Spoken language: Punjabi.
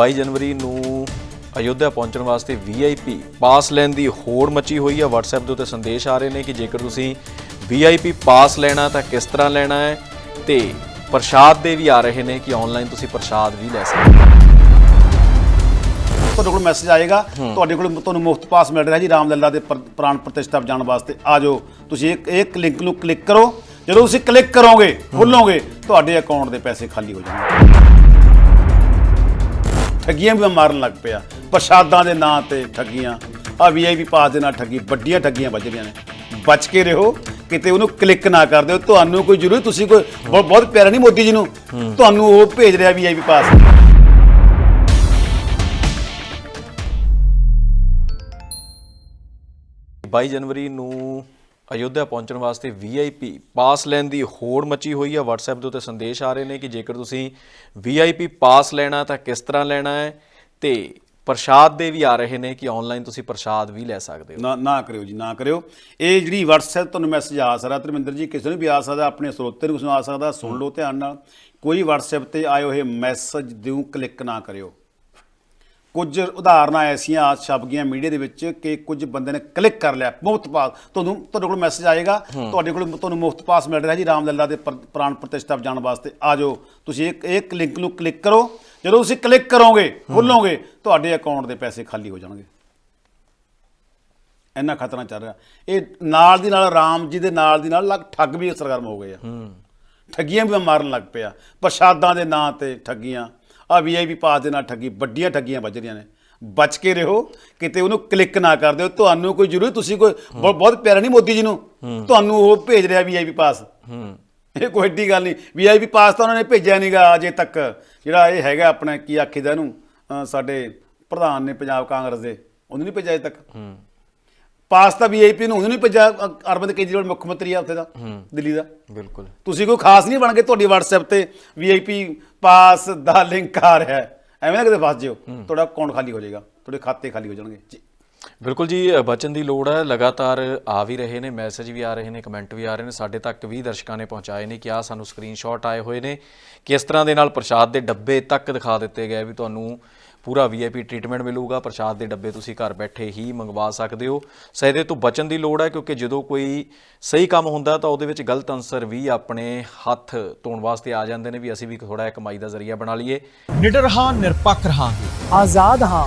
22 ਜਨਵਰੀ ਨੂੰ ਅਯੋਧਿਆ ਪਹੁੰਚਣ ਵਾਸਤੇ VIP ਪਾਸ ਲੈਣ ਦੀ ਹੋੜ ਮਚੀ ਹੋਈ ਹੈ WhatsApp ਦੇ ਉੱਤੇ ਸੰਦੇਸ਼ ਆ ਰਹੇ ਨੇ ਕਿ ਜੇਕਰ ਤੁਸੀਂ VIP ਪਾਸ ਲੈਣਾ ਤਾਂ ਕਿਸ ਤਰ੍ਹਾਂ ਲੈਣਾ ਹੈ? ਤੇ ਪ੍ਰਸ਼ਾਦ ਦੇ ਵੀ ਆ ਰਹੇ ਨੇ ਕਿ ਆਨਲਾਈਨ ਤੁਸੀਂ ਪ੍ਰਸ਼ਾਦ ਵੀ ਲੈ ਸਕਦੇ ਹੋ। ਤੁਹਾਡੇ ਕੋਲ ਮੈਸੇਜ ਆਏਗਾ। ਤੁਹਾਡੇ ਕੋਲ ਤੁਹਾਨੂੰ ਮੁਫਤ ਪਾਸ ਮਿਲ ਰਿਹਾ ਜੀ ਰਾਮ ਲੱਲਾ ਦੇ ਪ੍ਰ- ਪ੍ਰਾਣ ਪ੍ਰਤਿਸ਼ਠਾ ਜਾਣ ਵਾਸਤੇ। ਆ ਜਾਓ। ਤੁਸੀਂ ਇੱਕ ਇੱਕ ਲਿੰਕ ਨੂੰ ਕਲਿੱਕ ਕਰੋ। ਜਦੋਂ ਤੁਸੀਂ ਕਲਿੱਕ ਕਰੋਗੇ ਖੋਲੋਗੇ ਤੁਹਾਡੇ ਅਕਾਊਂਟ ਦੇ ਪੈਸੇ ਖਾਲੀ ਹੋ ਜਾਣਗੇ। ਠੱਗੀਆਂ ਵੀ ਮਾਰਨ ਲੱਗ ਪਿਆ। ਪ੍ਰਸ਼ਾਦਾਂ ਦੇ ਨਾਂ ਤੇ ਠੱਗੀਆਂ। ਆ ਵੀਆਈਪੀ ਪਾਸ ਦੇ ਨਾਲ ਠੱਗੀ ਵੱਡੀਆਂ ਠੱਗੀਆਂ ਵੱਜ ਰਹੀਆਂ ਨੇ। ਬਚ ਕੇ ਰਹੋ ਕਿਤੇ ਉਹਨੂੰ ਕਲਿੱਕ ਨਾ ਕਰ ਦਿਓ। ਤੁਹਾਨੂੰ ਕੋਈ ਜ਼ਰੂਰੀ ਤੁਸੀਂ ਕੋਈ ਬਹੁਤ ਬਹੁਤ ਪਿਆਰਾ ਨਹੀਂ ਮੋਦੀ ਜੀ ਨੂੰ? ਤੁਹਾਨੂੰ ਉਹ ਭੇਜ ਰਿਹਾ ਵੀਆਈਪੀ ਪਾਸ। 22 ਜਨਵਰੀ ਨੂੰ ਅਯੋਧਿਆ ਪਹੁੰਚਣ ਵਾਸਤੇ VIP ਪਾਸ ਲੈਣ ਦੀ ਹੋੜ ਮਚੀ ਹੋਈ ਹੈ WhatsApp ਦੇ ਉੱਤੇ ਸੰਦੇਸ਼ ਆ ਰਹੇ ਨੇ ਕਿ ਜੇਕਰ ਤੁਸੀਂ VIP ਪਾਸ ਲੈਣਾ, ਤਾਂ ਕਿਸ ਤਰ੍ਹਾਂ ਲੈਣਾ ਹੈ? ਤੇ ਪ੍ਰਸ਼ਾਦ ਦੇ ਵੀ ਆ ਰਹੇ ਨੇ ਕਿ ਆਨਲਾਈਨ ਤੁਸੀਂ ਪ੍ਰਸ਼ਾਦ ਵੀ ਲੈ ਸਕਦੇ ਹੋ। ਨਾ ਨਾ ਕਰਿਓ ਜੀ, ਨਾ ਕਰਿਓ। ਇਹ ਜਿਹੜੀ WhatsApp ਤੁਹਾਨੂੰ ਮੈਸੇਜ ਆ ਸਕਦਾ, ਧਰਮਿੰਦਰ ਜੀ, ਕਿਸੇ ਨੂੰ ਵੀ ਆ ਸਕਦਾ, ਆਪਣੇ ਸਰੋਤੇ ਨੂੰ ਕਿਸੇ ਨੂੰ ਆ ਸਕਦਾ, ਸੁਣ ਲਓ ਧਿਆਨ ਨਾਲ। ਕੋਈ WhatsApp ਤੇ ਆਏ ਹੋਏ ਮੈਸੇਜ ਦਿਉ ਕਲਿੱਕ ਨਾ ਕਰਿਓ। ਕੁਝ ਉਦਾਹਰਨਾਂ ਐਸੀਆਂ ਛਪ ਗਈਆਂ ਮੀਡੀਆ ਦੇ ਵਿੱਚ ਕਿ ਕੁਝ ਬੰਦੇ ਨੇ ਕਲਿੱਕ ਕਰ ਲਿਆ ਮੁਫਤ ਪਾਸ। ਤੁਹਾਨੂੰ ਤੁਹਾਡੇ ਕੋਲ ਮੈਸੇਜ ਆਏਗਾ ਤੁਹਾਡੇ ਕੋਲ ਤੁਹਾਨੂੰ ਮੁਫਤ ਪਾਸ ਮਿਲ ਰਿਹਾ ਜੀ ਰਾਮ ਲੱਲਾ ਦੇ ਪ੍ਰ- ਪ੍ਰਾਣ ਪ੍ਰਤਿਸ਼ਠਾ ਜਾਣ ਵਾਸਤੇ। ਆ ਜਾਓ ਤੁਸੀਂ ਇੱਕ ਇੱਕ ਲਿੰਕ ਨੂੰ ਕਲਿੱਕ ਕਰੋ। ਜਦੋਂ ਤੁਸੀਂ ਕਲਿੱਕ ਕਰੋਗੇ ਖੋਲੋਗੇ ਤੁਹਾਡੇ ਅਕਾਊਂਟ ਦੇ ਪੈਸੇ ਖਾਲੀ ਹੋ ਜਾਣਗੇ। ਇੰਨਾ ਖਤਰਾ ਚੱਲ ਰਿਹਾ। ਇਹ ਨਾਲ ਦੀ ਨਾਲ ਰਾਮ ਜੀ ਦੇ ਨਾਲ ਦੀ ਨਾਲ ਲੱਗ ਠੱਗ ਵੀ ਸਰਗਰਮ ਹੋ ਗਏ ਆ। ਠੱਗੀਆਂ ਵੀ ਮਾਰਨ ਲੱਗ ਪਿਆ। ਪ੍ਰਸ਼ਾਦਾਂ ਦੇ ਨਾਂ ਤੇ ਠੱਗੀਆਂ। ਆ ਵੀਆਈਪੀ ਪਾਸ ਦੇ ਨਾਲ ਠੱਗੀ ਵੱਡੀਆਂ ਠੱਗੀਆਂ ਵੱਜ ਰਹੀਆਂ ਨੇ। ਬਚ ਕੇ ਰਹੋ ਕਿਤੇ ਉਹਨੂੰ ਕਲਿੱਕ ਨਾ ਕਰ ਦਿਓ। ਤੁਹਾਨੂੰ ਕੋਈ ਜ਼ਰੂਰੀ ਤੁਸੀਂ ਕੋਈ ਬਹੁਤ ਪਿਆਰਾ ਨਹੀਂ ਮੋਦੀ ਜੀ ਨੂੰ? ਤੁਹਾਨੂੰ ਉਹ ਭੇਜ ਰਿਹਾ ਵੀਆਈਪੀ ਪਾਸ। ਇਹ ਕੋਈ ਏਡੀ ਗੱਲ ਨਹੀਂ ਵੀਆਈਪੀ ਪਾਸ ਤਾਂ ਉਹਨਾਂ ਨੇ ਭੇਜਿਆ ਨਹੀਂਗਾ ਅਜੇ ਤੱਕ। ਜਿਹੜਾ ਇਹ ਹੈਗਾ ਆਪਣਾ ਕੀ ਆਖੀਦਾ ਇਹਨੂੰ? ਸਾਡੇ ਪ੍ਰਧਾਨ ਨੇ ਪੰਜਾਬ ਕਾਂਗਰਸ ਦੇ। ਉਹਨੂੰ ਨਹੀਂ ਭੇਜਿਆ ਅਜੇ ਤੱਕ। ਪਾਸ ਤਾਂ ਵੀਆਈਪੀ ਨੂੰ ਉਹਨੂੰ ਨਹੀਂ ਭੇਜਿਆ ਅ- ਅਰਵਿੰਦ ਕੇਜਰੀਵਾਲ ਮੁੱਖ ਮੰਤਰੀ ਆ ਉੱਥੇ ਦਾ ਦਿੱਲੀ ਦਾ। ਬਿਲਕੁਲ। ਤੁਸੀਂ ਕੋਈ ਖਾਸ ਨਹੀਂ ਬਣ ਕੇ ਤੁਹਾਡੀ WhatsApp ਤੇ ਵੀਆਈਪੀ ਪਾਸ ਦਾ ਲਿੰਕ ਆ ਰਿਹਾ ਹੈ। ਐਵੇਂ ਨਾ ਕਿਤੇ ਫਸ ਜਿਓ। ਤੁਹਾਡਾ ਅਕਾਊਂਟ ਖਾਲੀ ਹੋ ਜਾਏਗਾ। ਤੁਹਾਡੇ ਖਾਤੇ ਖਾਲੀ ਹੋ ਜਾਣਗੇ। ਜੀ। ਬਿਲਕੁਲ ਜੀ ਅ, ਬਚਨ ਦੀ ਲੋੜ ਹੈ। ਲਗਾਤਾਰ ਆ ਵੀ ਰਹੇ ਨੇ ਮੈਸੇਜ ਵੀ ਆ ਰਹੇ ਨੇ ਕਮੈਂਟ ਵੀ ਆ ਰਹੇ ਨੇ। ਸਾਡੇ ਤੱਕ ਵੀ ਦਰਸ਼ਕਾਂ ਨੇ ਪਹੁੰਚਾਏ ਨੇ ਕਿ ਆ ਸਾਨੂੰ ਸਕਰੀਨਸ਼ਾਟ ਆਏ ਹੋਏ ਨੇ ਕਿਸ ਤਰ੍ਹਾਂ ਦੇ ਨਾਲ ਪ੍ਰਸ਼ਾਦ ਦੇ ਡੱਬੇ ਤੱਕ ਦਿਖਾ ਦਿੱਤੇ ਗਏ ਵੀ ਤੁਹਾਨੂੰ ਪੂਰਾ ਵੀਆਈਪੀ ਟ੍ਰੀਟਮੈਂਟ ਮਿਲੂਗਾ। ਪ੍ਰਸ਼ਾਦ ਦੇ ਡੱਬੇ ਤੁਸੀਂ ਘਰ ਬੈਠੇ ਹੀ ਮੰਗਵਾ ਸਕਦੇ ਹੋ। ਸਹਿਦੇ ਤੋਂ ਬਚਣ ਦੀ ਲੋੜ ਹੈ ਕਿਉਂਕਿ ਜਦੋਂ ਕੋਈ ਸਹੀ ਕੰਮ ਹੁੰਦਾ ਤਾਂ ਉਹਦੇ ਵਿੱਚ ਗਲਤ ਅਨਸਰ ਵੀ ਆਪਣੇ ਹੱਥ ਧੋਣ ਵਾਸਤੇ ਆ ਜਾਂਦੇ ਨੇ ਵੀ ਅਸੀਂ ਵੀ ਥੋੜਾ ਜਿਹਾ ਕਮਾਈ ਦਾ ਜ਼ਰੀਆ ਬਣਾ ਲਈਏ। ਨਿਡਰ ਹਾਂ ਨਿਰਪੱਖ ਰਹਾਂਗੇ। ਆਜ਼ਾਦ ਹਾਂ